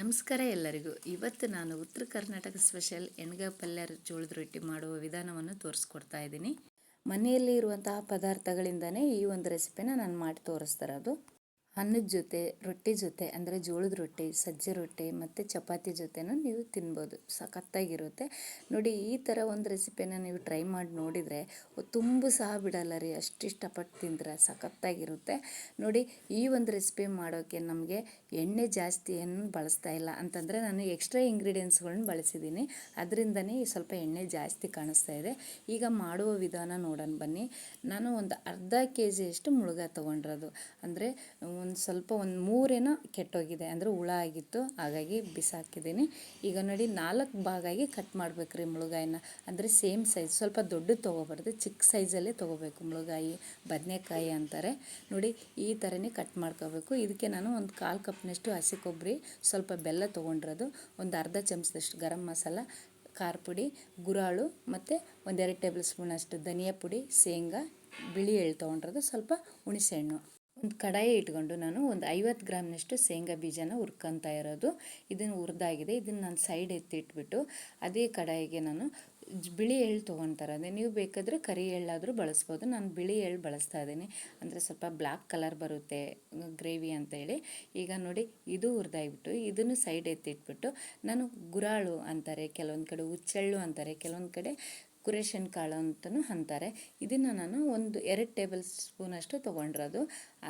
ನಮಸ್ಕಾರ ಎಲ್ಲರಿಗೂ. ಇವತ್ತು ನಾನು ಉತ್ತರ ಕರ್ನಾಟಕ ಸ್ಪೆಷಲ್ ಎಣ್ಗ ಪಲ್ಯ ಜೋಳದ ರೊಟ್ಟಿ ಮಾಡುವ ವಿಧಾನವನ್ನು ತೋರಿಸ್ಕೊಡ್ತಾ ಇದ್ದೀನಿ. ಮನೆಯಲ್ಲಿ ಇರುವಂತಹ ಪದಾರ್ಥಗಳಿಂದನೇ ಈ ಒಂದು ರೆಸಿಪಿನ ನಾನು ಮಾಡಿ ತೋರಿಸ್ತಾ ಇರೋದು. ಅನ್ನದ ಜೊತೆ, ರೊಟ್ಟಿ ಜೊತೆ ಅಂದರೆ ಜೋಳದ ರೊಟ್ಟಿ, ಸಜ್ಜೆ ರೊಟ್ಟಿ ಮತ್ತು ಚಪಾತಿ ಜೊತೆನೂ ನೀವು ತಿನ್ಬೋದು. ಸಖತ್ತಾಗಿರುತ್ತೆ. ನೋಡಿ, ಈ ಥರ ಒಂದು ರೆಸಿಪಿನ ನೀವು ಟ್ರೈ ಮಾಡಿ ನೋಡಿದರೆ ತುಂಬ ಸಹ ಬಿಡಲ್ಲ ರೀ, ಅಷ್ಟು ಇಷ್ಟಪಟ್ಟು ತಿಂದರೆ ಸಖತ್ತಾಗಿರುತ್ತೆ. ನೋಡಿ, ಈ ಒಂದು ರೆಸಿಪಿ ಮಾಡೋಕ್ಕೆ ನಮಗೆ ಎಣ್ಣೆ ಜಾಸ್ತಿ ಏನು ಬಳಸ್ತಾ ಇಲ್ಲ ಅಂತಂದರೆ ನಾನು ಎಕ್ಸ್ಟ್ರಾ ಇಂಗ್ರೀಡಿಯೆಂಟ್ಸ್ಗಳನ್ನ ಬಳಸಿದ್ದೀನಿ ಅದರಿಂದನೇ ಸ್ವಲ್ಪ ಎಣ್ಣೆ ಜಾಸ್ತಿ ಕಾಣಿಸ್ತಾ ಇದೆ. ಈಗ ಮಾಡುವ ವಿಧಾನ ನೋಡೋಣ ಬನ್ನಿ. ನಾನು ಒಂದು ಅರ್ಧ ಕೆ ಜಿಯಷ್ಟು ಮುಳುಗ ತೊಗೊಂಡಿರೋದು. ಅಂದರೆ ಒಂದು ಸ್ವಲ್ಪ ಒಂದು ಮೂರೇನೋ ಕೆಟ್ಟೋಗಿದೆ ಅಂದರೆ ಹುಳ ಆಗಿತ್ತು. ಹಾಗಾಗಿ ಬಿಸಾಕಿದ್ದೀನಿ. ಈಗ ನೋಡಿ ನಾಲ್ಕು ಭಾಗಾಗಿ ಕಟ್ ಮಾಡ್ಬೇಕು ರೀ ಮುಳುಗಾಯಿನ. ಅಂದರೆ ಸೇಮ್ ಸೈಜ್ ಸ್ವಲ್ಪ ದೊಡ್ಡದು ತೊಗೋಬಾರ್ದು, ಚಿಕ್ಕ ಸೈಜಲ್ಲೇ ತೊಗೋಬೇಕು ಮುಳುಗಾಯಿ, ಬದನೆಕಾಯಿ ಅಂತಾರೆ. ನೋಡಿ ಈ ಥರನೇ ಕಟ್ ಮಾಡ್ಕೋಬೇಕು. ಇದಕ್ಕೆ ನಾನು ಒಂದು ಕಾಲು ಕಪ್ನಷ್ಟು ಹಸಿ ಕೊಬ್ಬರಿ, ಸ್ವಲ್ಪ ಬೆಲ್ಲ ತೊಗೊಂಡಿರೋದು, ಒಂದು ಅರ್ಧ ಚಮಚದಷ್ಟು ಗರಂ ಮಸಾಲ, ಖಾರ ಪುಡಿ, ಗುರಾಳು ಮತ್ತು ಒಂದೆರಡು ಟೇಬಲ್ ಸ್ಪೂನಷ್ಟು ಧನಿಯಾ ಪುಡಿ, ಶೇಂಗಾ, ಬಿಳಿ ಎಳ್ಳು ತೊಗೊಂಡಿರೋದು, ಸ್ವಲ್ಪ ಹುಣಸೆಹಣ್ಣು. ಒಂದು ಕಡಾಯಿ ಇಟ್ಕೊಂಡು ನಾನು ಒಂದು ಐವತ್ತು ಗ್ರಾಮ್ನಷ್ಟು ಶೇಂಗಾ ಬೀಜನ ಹುರ್ಕೊತಾ ಇರೋದು. ಇದನ್ನು ಹುರಿದಾಗಿದೆ. ಇದನ್ನು ನಾನು ಸೈಡ್ ಎತ್ತಿಟ್ಬಿಟ್ಟು ಅದೇ ಕಡಾಯಿಗೆ ನಾನು ಬಿಳಿ ಎಳ್ಳು ತೊಗೊತಾರೆ. ಅದೇ ನೀವು ಬೇಕಾದರೆ ಕರಿ ಎಳ್ಳಾದರೂ ಬಳಸ್ಬೋದು. ನಾನು ಬಿಳಿ ಎಳ್ಳು ಬಳಸ್ತಾ ಇದ್ದೀನಿ. ಅಂದರೆ ಸ್ವಲ್ಪ ಬ್ಲ್ಯಾಕ್ ಕಲರ್ ಬರುತ್ತೆ, ಗ್ರೇವಿ ಅಂತೇಳಿ ಈಗ ನೋಡಿ, ಇದು ಹುರಿದಾಗ್ಬಿಟ್ಟು ಇದನ್ನು ಸೈಡ್ ಎತ್ತಿಟ್ಬಿಟ್ಟು ನಾನು ಗುರಾಳು ಅಂತಾರೆ. ಕೆಲವೊಂದು ಕಡೆ ಹುಚ್ಚೆಳ್ಳು ಅಂತಾರೆ. ಕೆಲವೊಂದು ಕಡೆ ಕುರೇಶನ್ ಕಾಳು ಅಂತಲೂ ಅಂತಾರೆ. ಇದನ್ನು ನಾನು ಒಂದು ಎರಡು ಟೇಬಲ್ ಸ್ಪೂನಷ್ಟು ತೊಗೊಂಡಿರೋದು.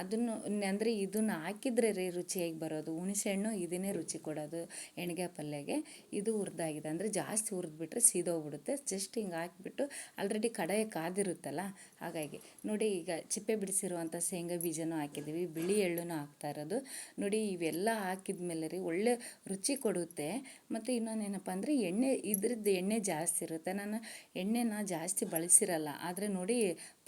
ಅದನ್ನು ಅಂದರೆ ಇದನ್ನು ಹಾಕಿದ್ರೆ ರೀ ರುಚಿಯಾಗಿ ಬರೋದು. ಹುಣಸೆಹಣ್ಣು ಇದನ್ನೇ ರುಚಿ ಕೊಡೋದು ಎಣ್ಗೆ ಪಲ್ಯಗೆ. ಇದು ಹುರಿದಾಗಿದೆ ಅಂದರೆ ಜಾಸ್ತಿ ಹುರಿದ್ಬಿಟ್ರೆ ಸೀದೋಗ್ಬಿಡುತ್ತೆ. ಜಸ್ಟ್ ಹಿಂಗೆ ಹಾಕಿಬಿಟ್ಟು ಆಲ್ರೆಡಿ ಕಡಾಯ ಕಾದಿರುತ್ತಲ್ಲ, ಹಾಗಾಗಿ. ನೋಡಿ, ಈಗ ಚಿಪ್ಪೆ ಬಿಡಿಸಿರುವಂಥ ಶೇಂಗಾ ಬೀಜನೂ ಹಾಕಿದ್ದೀವಿ. ಬಿಳಿ ಎಳ್ಳುನೂ ಹಾಕ್ತಾ ಇರೋದು. ನೋಡಿ, ಇವೆಲ್ಲ ಹಾಕಿದ ಮೇಲೆ ರೀ ಒಳ್ಳೆ ರುಚಿ ಕೊಡುತ್ತೆ. ಮತ್ತು ಇನ್ನೊಂದೇನಪ್ಪ ಅಂದರೆ ಎಣ್ಣೆ, ಇದ್ರದ್ದು ಎಣ್ಣೆ ಜಾಸ್ತಿ ಇರುತ್ತೆ. ನಾನು ಎಣ್ಣೆನ ಜಾಸ್ತಿ ಬಳಸಿರಲ್ಲ. ಆದರೆ ನೋಡಿ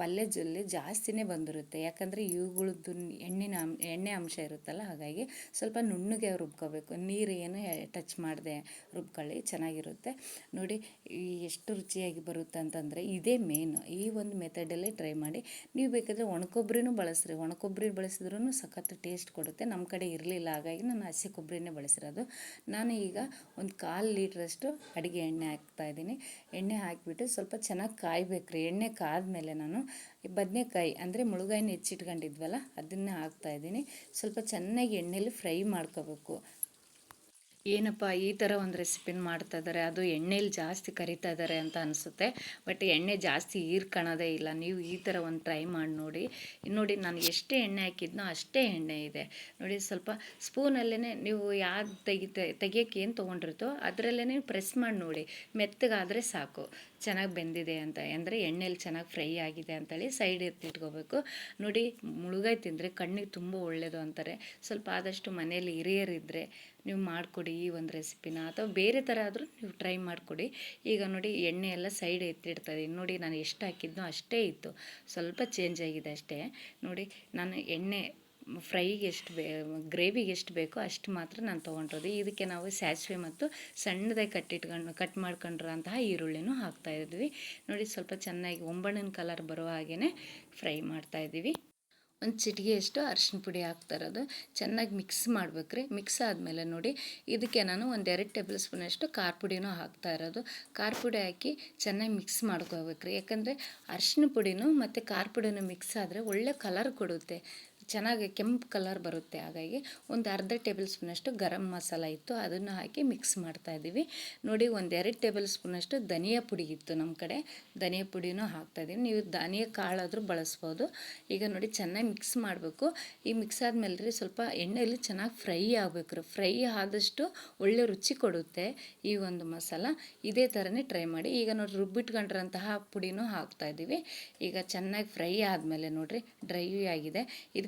ಪಲ್ಯ ಜೊಲ್ಲೆ ಜಾಸ್ತಿನೇ ಬಂದಿರುತ್ತೆ. ಯಾಕಂದರೆ ಇವುಗಳದ್ದು ಎಣ್ಣಿನ ಎಣ್ಣೆ ಅಂಶ ಇರುತ್ತಲ್ಲ, ಹಾಗಾಗಿ ಸ್ವಲ್ಪ ನುಣ್ಣಗೆ ರುಬ್ಕೋಬೇಕು. ನೀರು ಏನು ಟಚ್ ಮಾಡದೆ ರುಬ್ಕೊಳ್ಳಿ, ಚೆನ್ನಾಗಿರುತ್ತೆ. ನೋಡಿ ಎಷ್ಟು ರುಚಿಯಾಗಿ ಬರುತ್ತೆ ಅಂತಂದರೆ ಇದೇ ಮೇನು ಈ ಒಂದು ಮೆಥಡಲ್ಲೇ ಟ್ರೈ ಮಾಡಿ. ನೀವು ಬೇಕಾದರೆ ಒಣಕೊಬ್ಬರಿನೂ ಬಳಸ್ರಿ. ಒಣಕೊಬ್ಬರಿ ಬಳಸಿದ್ರೂ ಸಖತ್ ಟೇಸ್ಟ್ ಕೊಡುತ್ತೆ. ನಮ್ಮ ಕಡೆ ಇರಲಿಲ್ಲ, ಹಾಗಾಗಿ ನಾನು ಹಸಿ ಕೊಬ್ಬರಿನೇ ಬಳಸಿರೋದು. ನಾನು ಈಗ ಒಂದು ಕಾಲು ಲೀಟ್ರಷ್ಟು ಅಡುಗೆ ಎಣ್ಣೆ ಹಾಕ್ತಾಯಿದ್ದೀನಿ ಎಣ್ಣೆ ಹಾಕಿಬಿಟ್ಟು ಸ್ವಲ್ಪ ಚೆನ್ನಾಗಿ ಕಾಯಬೇಕ್ರಿ. ಎಣ್ಣೆ ಕಾದ್ಮೇಲೆ ನಾನು ಬದನೆಕಾಯಿ ಅಂದರೆ ಮುಳುಗಾಯಿನ ಹೆಚ್ಚಿಟ್ಕೊಂಡಿದ್ವಲ್ಲ, ಅದನ್ನು ಹಾಕ್ತಾಯಿದ್ದೀನಿ ಸ್ವಲ್ಪ ಚೆನ್ನಾಗಿ ಎಣ್ಣೆಲಿ ಫ್ರೈ ಮಾಡ್ಕೋಬೇಕು. ಏನಪ್ಪ ಈ ಥರ ಒಂದು ರೆಸಿಪಿನ ಮಾಡ್ತಾ ಇದ್ದಾರೆ ಅದು ಎಣ್ಣೆಲಿ ಜಾಸ್ತಿ ಕರಿತಾ ಇದ್ದಾರೆ ಅಂತ ಅನಿಸುತ್ತೆ. ಬಟ್ ಎಣ್ಣೆ ಜಾಸ್ತಿ ಹೀರ್ಕೊಳ್ಳೋದೇ ಇಲ್ಲ, ನೀವು ಈ ಥರ ಒಂದು ಟ್ರೈ ಮಾಡಿ ನೋಡಿ. ನೋಡಿ, ನಾನು ಎಷ್ಟೇ ಎಣ್ಣೆ ಹಾಕಿದ್ನೋ ಅಷ್ಟೇ ಎಣ್ಣೆ ಇದೆ. ನೋಡಿ, ಸ್ವಲ್ಪ ಸ್ಪೂನಲ್ಲೇ ನೀವು ಯಾವ್ದು ತೆಗಿತೆ ತೆಗಿಯೋಕ್ಕೆ ಏನು ತೊಗೊಂಡಿರ್ತೋ ಅದರಲ್ಲೇ ಪ್ರೆಸ್ ಮಾಡಿ ನೋಡಿ. ಮೆತ್ತಗಾದರೆ ಸಾಕು. ಚೆನ್ನಾಗಿ ಬೆಂದಿದೆ ಅಂತ, ಅಂದರೆ ಎಣ್ಣೆಲಿ ಚೆನ್ನಾಗಿ ಫ್ರೈ ಆಗಿದೆ ಅಂತೇಳಿ ಸೈಡ್ ಎತ್ತಿಟ್ಕೋಬೇಕು ನೋಡಿ, ಮುಳುಗಾಯಿ ತಿಂದರೆ ಕಣ್ಣಿಗೆ ತುಂಬ ಒಳ್ಳೆಯದು ಅಂತಾರೆ. ಸ್ವಲ್ಪ ಆದಷ್ಟು ಮನೆಯಲ್ಲಿ ಹಿರಿಯರಿದ್ದರೆ ನೀವು ಮಾಡಿಕೊಡಿ ಈ ಒಂದು ರೆಸಿಪಿನ ಅಥವಾ ಬೇರೆ ಥರ ಆದರೂ ನೀವು ಟ್ರೈ ಮಾಡಿಕೊಡಿ. ಈಗ ನೋಡಿ ಎಣ್ಣೆ ಎಲ್ಲ ಸೈಡ್ ಎತ್ತಿಡ್ತಾಯಿದ್ದೀನಿ ನೋಡಿ ನಾನು ಎಷ್ಟು ಹಾಕಿದ್ನೋ ಅಷ್ಟೇ ಇತ್ತು. ಸ್ವಲ್ಪ ಚೇಂಜ್ ಆಗಿದೆ ಅಷ್ಟೇ. ನೋಡಿ ನಾನು ಎಣ್ಣೆ ಫ್ರೈಗೆ ಎಷ್ಟು ಬೇ, ಗ್ರೇವಿಗೆ ಎಷ್ಟು ಬೇಕೋ ಅಷ್ಟು ಮಾತ್ರ ನಾನು ತೊಗೊಂಡಿರೋದು. ಇದಕ್ಕೆ ನಾವು ಸಾಸಿವೆ ಮತ್ತು ಸಣ್ಣದಾಗಿ ಕಟ್ಟಿಟ್ಕೊಂಡು, ಕಟ್ ಮಾಡ್ಕೊಂಡಿರೋಂತಹ ಈರುಳ್ಳಿನೂ ಹಾಕ್ತಾಯಿದ್ವಿ ನೋಡಿ ಸ್ವಲ್ಪ ಚೆನ್ನಾಗಿ ಒಂಬಣ್ಣನ ಕಲರ್ ಬರೋ ಹಾಗೆಯೇ ಫ್ರೈ ಮಾಡ್ತಾಯಿದ್ದೀವಿ ಒಂದು ಚಿಟಿಗೆಯಷ್ಟು ಅರಿಶಿನ ಪುಡಿ ಹಾಕ್ತಾ ಇರೋದು ಚೆನ್ನಾಗಿ ಮಿಕ್ಸ್ ಮಾಡ್ಬೇಕ್ರಿ. ಮಿಕ್ಸ್ ಆದಮೇಲೆ ನೋಡಿ, ಇದಕ್ಕೆ ನಾನು ಎರಡು ಟೇಬಲ್ ಸ್ಪೂನಷ್ಟು ಖಾರ ಪುಡಿನೂ ಹಾಕ್ತಾ ಇರೋದು. ಖಾರ ಪುಡಿ ಹಾಕಿ ಚೆನ್ನಾಗಿ ಮಿಕ್ಸ್ ಮಾಡ್ಕೋಬೇಕ್ರಿ. ಯಾಕಂದರೆ ಅರಿಶಿನ ಪುಡಿನೂ ಮತ್ತು ಖಾರ ಪುಡಿನೂ ಮಿಕ್ಸ್ ಆದರೆ ಒಳ್ಳೆ ಕಲರ್ ಕೊಡುತ್ತೆ. ಚೆನ್ನಾಗಿ ಕೆಂಪು ಕಲರ್ ಬರುತ್ತೆ ಹಾಗಾಗಿ ಒಂದು ಅರ್ಧ ಟೇಬಲ್ ಸ್ಪೂನಷ್ಟು ಗರಂ ಮಸಾಲ ಇತ್ತು, ಅದನ್ನು ಹಾಕಿ ಮಿಕ್ಸ್ ಮಾಡ್ತಾ ಇದ್ದೀವಿ. ನೋಡಿ, ಒಂದು ಎರಡು ಟೇಬಲ್ ಸ್ಪೂನಷ್ಟು ಧನಿಯಾ ಪುಡಿ ಇತ್ತು ನಮ್ಮ ಕಡೆ. ಧನಿಯಾ ಪುಡಿನೂ ಹಾಕ್ತಾಯಿದ್ದೀವಿ ನೀವು ಧನಿಯಾ ಕಾಳಾದರೂ ಬಳಸ್ಬೋದು. ಈಗ ನೋಡಿ, ಚೆನ್ನಾಗಿ ಮಿಕ್ಸ್ ಮಾಡಬೇಕು. ಈ ಮಿಕ್ಸ್ ಆದಮೇಲೆ ರೀ ಸ್ವಲ್ಪ ಎಣ್ಣೆಯಲ್ಲಿ ಚೆನ್ನಾಗಿ ಫ್ರೈ ಆಗಬೇಕು ರೀ. ಫ್ರೈ ಆದಷ್ಟು ಒಳ್ಳೆ ರುಚಿ ಕೊಡುತ್ತೆ ಈ ಒಂದು ಮಸಾಲ. ಇದೇ ಥರನೇ ಟ್ರೈ ಮಾಡಿ. ಈಗ ನೋಡಿ, ರುಬ್ಬಿಟ್ಕೊಂಡಿರೋಂತಹ ಪುಡಿನೂ ಹಾಕ್ತಾ ಇದ್ದೀವಿ. ಈಗ ಚೆನ್ನಾಗಿ ಫ್ರೈ ಆದಮೇಲೆ ನೋಡಿರಿ ಡ್ರೈ ಆಗಿದೆ.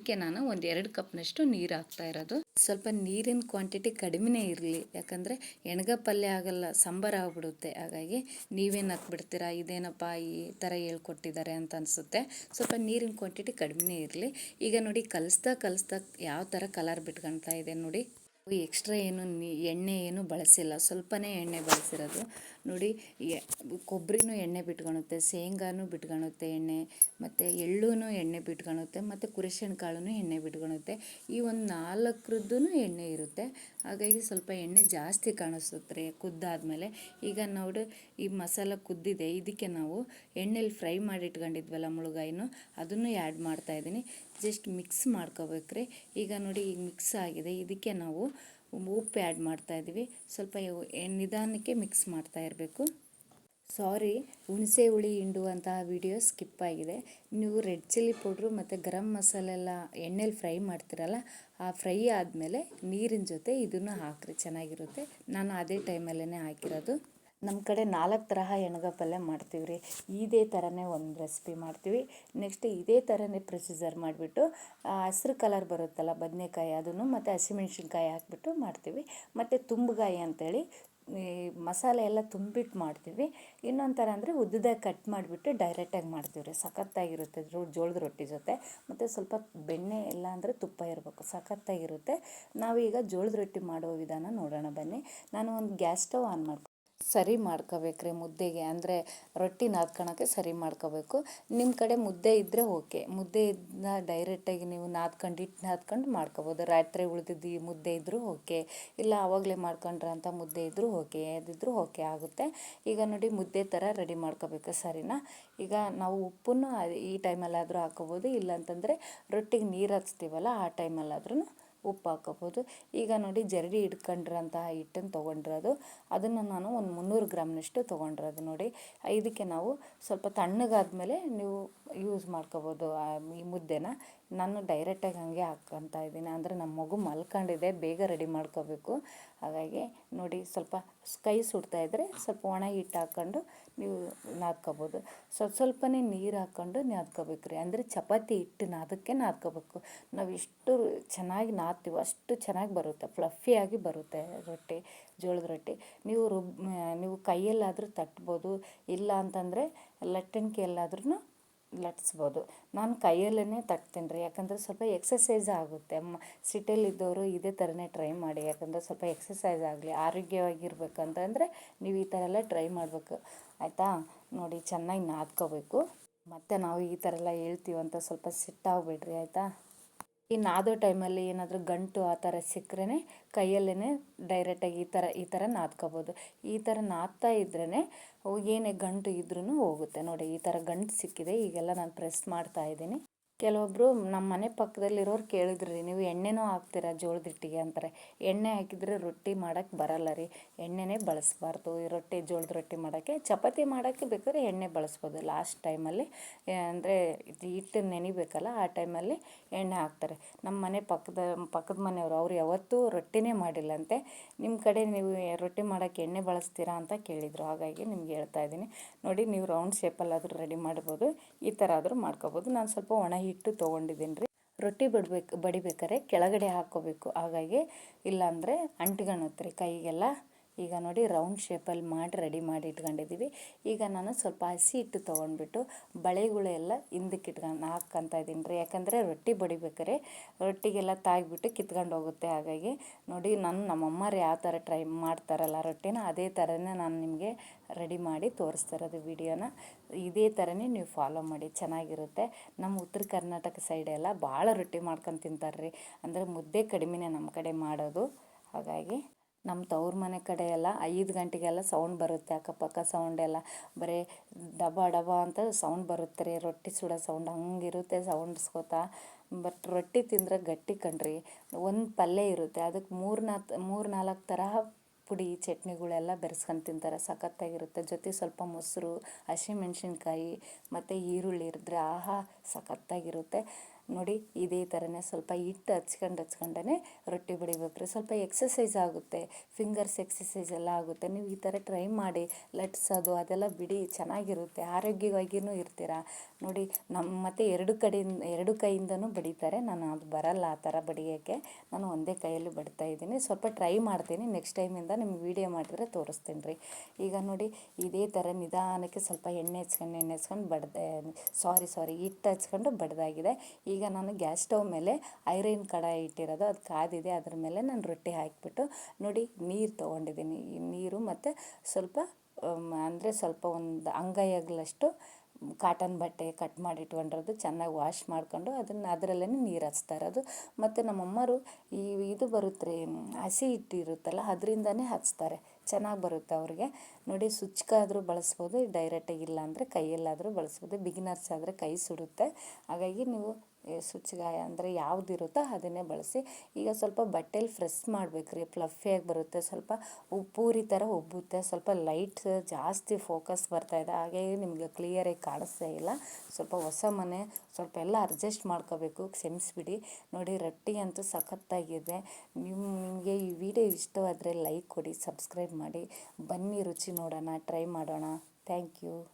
ಇದಕ್ಕೆ ನಾನು ಒಂದು ಎರಡು ಕಪ್ನಷ್ಟು ನೀರು ಹಾಕ್ತಾ ಇರೋದು. ಸ್ವಲ್ಪ ನೀರಿನ ಕ್ವಾಂಟಿಟಿ ಕಡಿಮೆನೇ ಇರಲಿ. ಯಾಕಂದರೆ ಎಣ್ಗ ಪಲ್ಯ ಆಗಲ್ಲ, ಸಾಂಬಾರು ಆಗ್ಬಿಡುತ್ತೆ. ಹಾಗಾಗಿ ನೀವೇನು ಹಾಕ್ಬಿಡ್ತೀರಾ? ಇದೇನಪ್ಪ ಈ ಥರ ಹೇಳ್ಕೊಟ್ಟಿದ್ದಾರೆ ಅಂತ ಅನಿಸುತ್ತೆ. ಸ್ವಲ್ಪ ನೀರಿನ ಕ್ವಾಂಟಿಟಿ ಕಡಿಮೆನೇ ಇರಲಿ. ಈಗ ನೋಡಿ, ಕಲಿಸ್ತಾ ಕಲಿಸ್ತಾ ಯಾವ ಥರ ಕಲರ್ ಬಿಟ್ಕೊಳ್ತಾ ಇದೆ ನೋಡಿ. ಎಕ್ಸ್ಟ್ರಾ ಏನು ನೀ ಎಣ್ಣೆ ಏನು ಬಳಸಿಲ್ಲ. ಸ್ವಲ್ಪನೇ ಎಣ್ಣೆ ಬಳಸಿರೋದು. ನೋಡಿ ಕೊಬ್ಬರಿನೂ ಎಣ್ಣೆ ಬಿಟ್ಕೊಳುತ್ತೆ ಶೇಂಗಾನು ಬಿಟ್ಕೊಳುತ್ತೆ ಎಣ್ಣೆ, ಮತ್ತು ಎಳ್ಳೂ ಎಣ್ಣೆ ಬಿಟ್ಕೊಳುತ್ತೆ ಮತ್ತು ಕುರಿಶಿನ ಕಾಳು ಎಣ್ಣೆ ಬಿಟ್ಕೊಳುತ್ತೆ ಈ ಒಂದು ನಾಲ್ಕರದ್ದು ಎಣ್ಣೆ ಇರುತ್ತೆ. ಹಾಗಾಗಿ ಸ್ವಲ್ಪ ಎಣ್ಣೆ ಜಾಸ್ತಿ ಕಾಣಿಸುತ್ತೆ ಕುದ್ದಾದಮೇಲೆ. ಈಗ ನೋಡಿ, ಈ ಮಸಾಲ ಕುದ್ದಿದೆ, ಇದಕ್ಕೆ ನಾವು ಎಣ್ಣೆಲಿ ಫ್ರೈ ಮಾಡಿ ಇಟ್ಕೊಂಡಿದ್ವಲ್ಲ ಮುಳುಗಾಯಿನೂ, ಅದನ್ನು ಆ್ಯಡ್ ಮಾಡ್ತಾಯಿದ್ದೀನಿ ಜಸ್ಟ್ ಮಿಕ್ಸ್ ಮಾಡ್ಕೋಬೇಕ್ರಿ. ಈಗ ನೋಡಿ ಈಗ ಮಿಕ್ಸ್ ಆಗಿದೆ, ಇದಕ್ಕೆ ನಾವು ಉಪ್ಪು ಆ್ಯಡ್ ಮಾಡ್ತಾಯಿದ್ದೀವಿ ಸ್ವಲ್ಪ ನಿಧಾನಕ್ಕೆ ಮಿಕ್ಸ್ ಮಾಡ್ತಾ ಇರಬೇಕು. ಸಾರಿ ಹುಣಸೆ ಹುಳಿ ಹಿಂಡುವಂತಹ ವಿಡಿಯೋ ಸ್ಕಿಪ್ ಆಗಿದೆ. ನೀವು ರೆಡ್ ಚಿಲ್ಲಿ ಪೌಡ್ರು ಮತ್ತು ಗರಂ ಮಸಾಲೆ ಎಲ್ಲ ಎಣ್ಣೆಲಿ ಫ್ರೈ ಮಾಡ್ತೀರಲ್ಲ, ಆ ಫ್ರೈ ಆದಮೇಲೆ ನೀರಿನ ಜೊತೆ ಇದನ್ನು ಹಾಕಿರಿ, ಚೆನ್ನಾಗಿರುತ್ತೆ. ನಾನು ಅದೇ ಟೈಮಲ್ಲೇ ಹಾಕಿರೋದು. ನಮ್ಮ ಕಡೆ ನಾಲ್ಕು ತರಹ ಎಣ್ಗ ಪಲ್ಯ ಮಾಡ್ತೀವಿ ರೀ ಇದೇ ಥರನೇ ಒಂದು ರೆಸಿಪಿ ಮಾಡ್ತೀವಿ. ನೆಕ್ಸ್ಟ್ ಇದೇ ಥರನೇ ಪ್ರೊಸೀಜರ್ ಮಾಡಿಬಿಟ್ಟು ಹಸಿರು ಕಲರ್ ಬರುತ್ತಲ್ಲ ಬದನೆಕಾಯಿ ಅದನ್ನು ಮತ್ತು ಹಸಿಮೆಣ್ಸಿನ್ಕಾಯಿ ಹಾಕ್ಬಿಟ್ಟು ಮಾಡ್ತೀವಿ. ಮತ್ತು ತುಂಬಗಾಯಿ ಅಂತೇಳಿ ಮಸಾಲೆ ಎಲ್ಲ ತುಂಬಿಟ್ಟು ಮಾಡ್ತೀವಿ. ಇನ್ನೊಂದು ಥರ ಅಂದರೆ ಉದ್ದದಾಗಿ ಕಟ್ ಮಾಡಿಬಿಟ್ಟು ಡೈರೆಕ್ಟಾಗಿ ಮಾಡ್ತೀವಿ ರೀ ಸಖತ್ತಾಗಿರುತ್ತೆ ಜೋಳದ ರೊಟ್ಟಿ ಜೊತೆ. ಮತ್ತು ಸ್ವಲ್ಪ ಬೆಣ್ಣೆ ಇಲ್ಲ ಅಂದರೆ ತುಪ್ಪ ಇರಬೇಕು. ಸಖತ್ತಾಗಿರುತ್ತೆ. ನಾವೀಗ ಜೋಳದ ರೊಟ್ಟಿ ಮಾಡುವ ವಿಧಾನ ನೋಡೋಣ ಬನ್ನಿ. ನಾನು ಒಂದು ಗ್ಯಾಸ್ ಸ್ಟವ್ ಆನ್ ಮಾಡ್ಕೊ ಸರಿ ಮಾಡ್ಕೋಬೇಕ್ರಿ ಮುದ್ದೆಗೆ, ಅಂದರೆ ರೊಟ್ಟಿ ನಾದ್ಕೊಳಕ್ಕೆ ಸರಿ ಮಾಡ್ಕೋಬೇಕು. ನಿಮ್ಮ ಕಡೆ ಮುದ್ದೆ ಇದ್ದರೆ ಓಕೆ. ಮುದ್ದೆ ಇದನ್ನ ಡೈರೆಕ್ಟಾಗಿ ನೀವು ನಾದ್ಕೊಂಡು ಇಟ್ಟು ನಾದ್ಕೊಂಡು ಮಾಡ್ಕೋಬೋದು. ರಾತ್ರಿ ಉಳಿದಿದ್ದು ಮುದ್ದೆ ಇದ್ದರೂ ಓಕೆ. ಇಲ್ಲ ಆವಾಗಲೇ ಮಾಡ್ಕೊಂಡ್ರಂಥ ಮುದ್ದೆ ಇದ್ದರೂ ಓಕೆ ಅದಿದ್ದರೂ ಓಕೆ ಆಗುತ್ತೆ. ಈಗ ನೋಡಿ ಮುದ್ದೆ ಥರ ರೆಡಿ ಮಾಡ್ಕೋಬೇಕು ಸರಿನಾ? ಈಗ ನಾವು ಉಪ್ಪನ್ನು ಈ ಟೈಮಲ್ಲಾದರೂ ಹಾಕೋಬೋದು. ಇಲ್ಲಾಂತಂದರೆ ರೊಟ್ಟಿಗೆ ನೀರು ಹಚ್ತೀವಲ್ಲ ಆ ಟೈಮಲ್ಲಾದ್ರೂ ಉಪ್ಪು ಹಾಕೋಬೋದು ಈಗ ನೋಡಿ ಜರಡಿ ಹಿಡ್ಕೊಂಡಿರೋಂತಹ ಹಿಟ್ಟನ್ನು ತೊಗೊಂಡಿರೋದು. ಅದನ್ನು ನಾನು ಒಂದು ಮುನ್ನೂರು ಗ್ರಾಮ್ನಷ್ಟು ತೊಗೊಂಡಿರೋದು ನೋಡಿ. ಇದಕ್ಕೆ ನಾವು ಸ್ವಲ್ಪ ತಣ್ಣಗಾದ ಮೇಲೆ ನೀವು ಯೂಸ್ ಮಾಡ್ಕೋಬೋದು ಈ ಮುದ್ದೆನ. ನಾನು ಡೈರೆಕ್ಟಾಗಿ ಹಾಗೆ ಹಾಕ್ಕೊತಾ ಇದ್ದೀನಿ. ಅಂದರೆ ನಮ್ಮ ಮಗು ಮಲ್ಕೊಂಡಿದೆ, ಬೇಗ ರೆಡಿ ಮಾಡ್ಕೋಬೇಕು. ಹಾಗಾಗಿ ನೋಡಿ ಸ್ವಲ್ಪ ಕೈ ಸುಡ್ತಾ ಇದ್ದರೆ ಸ್ವಲ್ಪ ಒಣ ಹಿಟ್ಟು ಹಾಕ್ಕೊಂಡು ನೀವು ನಾದ್ಕೋಬೋದು. ಸ್ವಲ್ಪ ಸ್ವಲ್ಪನೇ ನೀರು ಹಾಕ್ಕೊಂಡು ನಾದ್ಕೋಬೇಕು ರೀ. ಅಂದರೆ ಚಪಾತಿ ಹಿಟ್ಟು ನಾದಕ್ಕೆ ನಾದ್ಕೋಬೇಕು. ನಾವು ಎಷ್ಟು ಚೆನ್ನಾಗಿ ನಾದ್ತೀವೋ ಅಷ್ಟು ಚೆನ್ನಾಗಿ ಬರುತ್ತೆ. ಫ್ಲಫಿಯಾಗಿ ಬರುತ್ತೆ ರೊಟ್ಟಿ, ಜೋಳದ ರೊಟ್ಟಿ. ನೀವು ರುಬ್, ನೀವು ಕೈಯಲ್ಲಾದರೂ ತಟ್ಬೋದು. ಇಲ್ಲ ಅಂತಂದರೆ ಲಟ್ಟಣಿಕೆಯಲ್ಲಾದ್ರೂ ಲಟ್ಸ್ಬೋದು. ನಾನು ಕೈಯಲ್ಲೇ ತಟ್ತೀನಿ ರೀ ಯಾಕಂದರೆ ಸ್ವಲ್ಪ ಎಕ್ಸಸೈಸ್ ಆಗುತ್ತೆ. ಮ ಸಿಟಿಯಲ್ಲಿದ್ದವರು ಇದೇ ಥರನೇ ಟ್ರೈ ಮಾಡಿ, ಯಾಕಂದರೆ ಸ್ವಲ್ಪ ಎಕ್ಸಸೈಸ್ ಆಗಲಿ ಆರೋಗ್ಯವಾಗಿರ್ಬೇಕಂತಂದರೆ ನೀವು ಈ ಥರ ಎಲ್ಲ ಟ್ರೈ ಮಾಡಬೇಕು. ಆಯಿತಾ? ನೋಡಿ, ಚೆನ್ನಾಗಿ ನಾದ್ಕೋಬೇಕು. ಮತ್ತು ನಾವು ಈ ಥರ ಎಲ್ಲ ಹೇಳ್ತೀವಂತ ಸ್ವಲ್ಪ ಸಿಟ್ಟಾಗಬೇಡ್ರಿ, ಆಯಿತಾ? ಈ ನಾದೋ ಟೈಮಲ್ಲಿ ಏನಾದರೂ ಗಂಟು ಆ ಥರ ಸಿಕ್ಕರೆ ಕೈಯಲ್ಲೇ ಡೈರೆಕ್ಟಾಗಿ ಈ ಥರ ಈ ಥರ ನಾದ್ಕೋಬೋದು. ಈ ಥರ ನಾದ್ತಾ ಇದ್ರೇ ಏನೇ ಗಂಟು ಇದ್ರೂ ಹೋಗುತ್ತೆ. ನೋಡಿ, ಈ ಥರ ಗಂಟು ಸಿಕ್ಕಿದೆ. ಈಗೆಲ್ಲ ನಾನು ಪ್ರೆಸ್ ಮಾಡ್ತಾ ಇದ್ದೀನಿ. ಕೆಲವೊಬ್ಬರು ನಮ್ಮ ಮನೆ ಪಕ್ಕದಲ್ಲಿರೋರು ಕೇಳಿದ್ರು ರೀ ನೀವು ಎಣ್ಣೆನೂ ಹಾಕ್ತೀರಾ ಜೋಳದ ಹಿಟ್ಟಿಗೆ ಅಂತಾರೆ. ಎಣ್ಣೆ ಹಾಕಿದರೆ ರೊಟ್ಟಿ ಮಾಡೋಕ್ಕೆ ಬರಲ್ಲ ರೀ. ಎಣ್ಣೆನೇ ಬಳಸಬಾರ್ದು. ಈ ರೊಟ್ಟಿ ಜೋಳದ ರೊಟ್ಟಿ ಮಾಡೋಕ್ಕೆ, ಚಪಾತಿ ಮಾಡೋಕ್ಕೆ ಬೇಕಾದ್ರೆ ಎಣ್ಣೆ ಬಳಸ್ಬೋದು. ಲಾಸ್ಟ್ ಟೈಮಲ್ಲಿ ಅಂದರೆ ಹಿಟ್ಟು ನೆನಿಬೇಕಲ್ಲ, ಆ ಟೈಮಲ್ಲಿ ಎಣ್ಣೆ ಹಾಕ್ತಾರೆ. ನಮ್ಮ ಮನೆ ಪಕ್ಕದ ಪಕ್ಕದ ಮನೆಯವರು, ಅವ್ರು ಯಾವತ್ತೂ ರೊಟ್ಟಿನೇ ಮಾಡಿಲ್ಲಂತೆ ನಿಮ್ಮ ಕಡೆ ನೀವು ರೊಟ್ಟಿ ಮಾಡೋಕ್ಕೆ ಎಣ್ಣೆ ಬಳಸ್ತೀರಾ? ಅಂತ ಕೇಳಿದರು. ಹಾಗಾಗಿ ನಿಮ್ಗೆ ಹೇಳ್ತಾ ಇದ್ದೀನಿ. ನೋಡಿ, ನೀವು ರೌಂಡ್ ಶೇಪಲ್ಲಾದರೂ ರೆಡಿ ಮಾಡ್ಬೋದು. ಈ ಥರ ಆದರೂ ಮಾಡ್ಕೋಬೋದು. ನಾನು ಸ್ವಲ್ಪ ಒಣ ಹಿಟ್ಟು ತೊಗೊಂಡಿದ್ದೀನಿ ರೀ ರೊಟ್ಟಿ ಬಡ್ಬೇಕು ಬಡಿಬೇಕಾದ್ರೆ ಕೆಳಗಡೆ ಹಾಕ್ಕೋಬೇಕು. ಹಾಗಾಗಿ ಇಲ್ಲಾಂದರೆ ಅಂಟ್ಕೊಳುತ್ತೆ ರೀ ಕೈಗೆಲ್ಲ ಈಗ ನೋಡಿ ರೌಂಡ್ ಶೇಪಲ್ಲಿ ಮಾಡಿ ರೆಡಿ ಮಾಡಿ ಇಟ್ಕೊಂಡಿದ್ದೀವಿ. ಈಗ ನಾನು ಸ್ವಲ್ಪ ಹಸಿ ಹಿಟ್ಟು ತೊಗೊಂಡ್ಬಿಟ್ಟು ಬಳೆಗಳೆಲ್ಲ ಹಿಂದಕ್ಕೆ ಇಟ್ಕೊಂಡು ಹಾಕ್ಕೊಂತ ಇದ್ದೀನಿ ರೀ. ಯಾಕಂದರೆ ರೊಟ್ಟಿ ಬಡಿಬೇಕಾರೆ, ರೊಟ್ಟಿಗೆಲ್ಲ ತಾಗಿಬಿಟ್ಟು ಕಿತ್ಕೊಂಡು ಹೋಗುತ್ತೆ. ಹಾಗಾಗಿ ನೋಡಿ ನಾನು ನಮ್ಮಮ್ಮರು ಯಾವ ಥರ ಟ್ರೈ ಮಾಡ್ತಾರಲ್ಲ ರೊಟ್ಟಿನ, ಅದೇ ಥರನೇ ನಾನು ನಿಮಗೆ ರೆಡಿ ಮಾಡಿ ತೋರಿಸ್ತಾ ಇರೋದು ವಿಡಿಯೋನ ಇದೇ ಥರನೇ ನೀವು ಫಾಲೋ ಮಾಡಿ, ಚೆನ್ನಾಗಿರುತ್ತೆ. ನಮ್ಮ ಉತ್ತರ ಕರ್ನಾಟಕ ಸೈಡೆಲ್ಲ ಭಾಳ ರೊಟ್ಟಿ ಮಾಡ್ಕೊಂಡು ತಿಂತಾರೆ ರೀ. ಅಂದರೆ ಮುದ್ದೆ ಕಡಿಮೆನೇ ನಮ್ಮ ಕಡೆ ಮಾಡೋದು. ಹಾಗಾಗಿ ನಮ್ಮ ತವ್ರ ಮನೆ ಕಡೆ ಎಲ್ಲ ಐದು ಗಂಟೆಗೆಲ್ಲ ಸೌಂಡ್ ಬರುತ್ತೆ, ಅಕ್ಕಪಕ್ಕ ಸೌಂಡ್ ಎಲ್ಲ. ಬರೀ ಡಬ ಡಬ ಅಂತ ಸೌಂಡ್ ಬರುತ್ತೆ ರೀ, ರೊಟ್ಟಿ ಸುಡೋ ಸೌಂಡ್ ಹಂಗಿರುತ್ತೆ ಸೌಂಡ್ಸ್ಕೊತಾ ಬಟ್ ರೊಟ್ಟಿ ತಿಂದರೆ ಗಟ್ಟಿ ಕಣ್ರಿ, ಒಂದು ಪಲ್ಯ ಇರುತ್ತೆ ಅದಕ್ಕೆ ಮೂರು ನಾಲ್ಕು ಮೂರು ನಾಲ್ಕು ತರಹ ಪುಡಿ, ಚಟ್ನಿಗಳೆಲ್ಲ ಬೆರೆಸ್ಕೊಂಡು ತಿಂತಾರೆ, ಸಖತ್ತಾಗಿರುತ್ತೆ. ಜೊತೆ ಸ್ವಲ್ಪ ಮೊಸರು, ಹಸಿಮೆಣ್ಸಿನ್ಕಾಯಿ, ಮತ್ತು ಈರುಳ್ಳಿ ಇರಿದ್ರೆ ಆಹಾ ಸಖತ್ತಾಗಿರುತ್ತೆ. ನೋಡಿ ಇದೇ ಥರನೇ ಸ್ವಲ್ಪ ಹಿಟ್ಟು ಹಚ್ಕೊಂಡು ಹಚ್ಕೊಂಡೇ ರೊಟ್ಟಿ ಬಡಿಬೇಕು ರೀ ಸ್ವಲ್ಪ ಎಕ್ಸಸೈಸ್ ಆಗುತ್ತೆ ಫಿಂಗರ್ಸ್ ಎಕ್ಸಸೈಸ್ ಎಲ್ಲ ಆಗುತ್ತೆ. ನೀವು ಈ ಥರ ಟ್ರೈ ಮಾಡಿ ಲಟ್ಸೋದು ಅದೆಲ್ಲ ಬಿಡಿ, ಚೆನ್ನಾಗಿರುತ್ತೆ ಆರೋಗ್ಯವಾಗಿಯೂ ಇರ್ತೀರ? ನೋಡಿ ನಮ್ಮ ಮತ್ತು ಎರಡು ಕಡೆಯಿಂದ, ಎರಡು ಕೈಯಿಂದನೂ ಬಡಿತಾರೆ. ನಾನು ಅದು ಬರಲ್ಲ ಆ ಥರ ಬಡಿಯೋಕ್ಕೆ. ನಾನು ಒಂದೇ ಕೈಯಲ್ಲಿ ಬಡಿತಾ ಇದ್ದೀನಿ. ಸ್ವಲ್ಪ ಟ್ರೈ ಮಾಡ್ತೀನಿ. ನೆಕ್ಸ್ಟ್ ಟೈಮಿಂದ ನಿಮ್ಗೆ ವೀಡಿಯೋ ಮಾಡಿದ್ರೆ ತೋರಿಸ್ತೀನಿ ರೀ. ಈಗ ನೋಡಿ ಇದೇ ಥರ ನಿಧಾನಕ್ಕೆ ಸ್ವಲ್ಪ ಎಣ್ಣೆ ಹಚ್ಕೊಂಡು ಎಣ್ಣೆ ಹಚ್ಕೊಂಡು ಬಡ್ದೆ ಸಾರಿ ಸಾರಿ ಹಿಟ್ಟು ಹಚ್ಕೊಂಡು ಬಡ್ದಾಗಿದೆ. ಈಗ ನಾನು ಗ್ಯಾಸ್ ಸ್ಟವ್ ಮೇಲೆ ಐರನ್ ಕಡಾಯಿ ಇಟ್ಟಿರೋದು, ಅದು ಕಾದಿದೆ, ಅದ್ರ ಮೇಲೆ ನಾನು ರೊಟ್ಟಿ ಹಾಕಿಬಿಟ್ಟು ನೋಡಿ ನೀರು ತೊಗೊಂಡಿದ್ದೀನಿ. ನೀರು ಮತ್ತು ಸ್ವಲ್ಪ ಅಂದರೆ ಸ್ವಲ್ಪ ಒಂದು ಅಂಗೈಯಾಗಲಷ್ಟು ಕಾಟನ್ ಬಟ್ಟೆ ಕಟ್ ಮಾಡಿ ಇಟ್ಕೊಂಡಿರೋದು ಚೆನ್ನಾಗಿ ವಾಶ್ ಮಾಡ್ಕೊಂಡು ಅದನ್ನು ಅದರಲ್ಲೇ ನೀರು ಹಚ್ತಾ ಇರೋದು. ಮತ್ತು ನಮ್ಮಮ್ಮರು ಈ ಇದು ಬರುತ್ತೆ ರೀ ಹಸಿ ಇಟ್ಟಿರುತ್ತಲ್ಲ ಅದರಿಂದನೇ ಹಚ್ತಾರೆ. ಚೆನ್ನಾಗಿ ಬರುತ್ತೆ ಅವ್ರಿಗೆ. ನೋಡಿ ಸುಚ್ಕಾದರೂ ಬಳಸ್ಬೋದು ಡೈರೆಕ್ಟಾಗಿ ಇಲ್ಲ ಅಂದರೆ ಕೈಯಲ್ಲಾದರೂ ಬಳಸ್ಬೋದು ಬಿಗಿನರ್ಸ್ ಆದರೆ ಕೈ ಸುಡುತ್ತೆ. ಹಾಗಾಗಿ ನೀವು ಸುಚ್ಚಗಾಯ ಅಂದರೆ ಯಾವುದಿರುತ್ತೋ ಅದನ್ನೇ ಬಳಸಿ. ಈಗ ಸ್ವಲ್ಪ ಬಟ್ಟೆಲಿ ಫ್ರೆಸ್ ಮಾಡಬೇಕ್ರಿ, ಫ್ಲಫಿಯಾಗಿ ಬರುತ್ತೆ, ಸ್ವಲ್ಪ ಪೂರಿ ಥರ ಉಬ್ಬುತ್ತೆ, ಸ್ವಲ್ಪ ಲೈಟ್ ಜಾಸ್ತಿ ಫೋಕಸ್ ಬರ್ತಾಯಿದೆ ಹಾಗೆ ನಿಮಗೆ ಕ್ಲಿಯರಾಗಿ ಕಾಣಿಸ್ತಾ ಇಲ್ಲ. ಸ್ವಲ್ಪ ಹೊಸ ಮನೆ, ಸ್ವಲ್ಪ ಎಲ್ಲ ಅಡ್ಜಸ್ಟ್ ಮಾಡ್ಕೋಬೇಕು, ಕ್ಷಮಿಸ್ಬಿಡಿ. ನೋಡಿ, ರೊಟ್ಟಿ ಅಂತೂ ಸಖತ್ತಾಗಿದೆ. ನಿಮ್ಮ ನಿಮಗೆ ಈ ವಿಡಿಯೋ ಇಷ್ಟವಾದರೆ ಲೈಕ್ ಕೊಡಿ, ಸಬ್ಸ್ಕ್ರೈಬ್ ಮಾಡಿ. ಬನ್ನಿ ರುಚಿ ನೋಡೋಣ, ಟ್ರೈ ಮಾಡೋಣ. Thank you.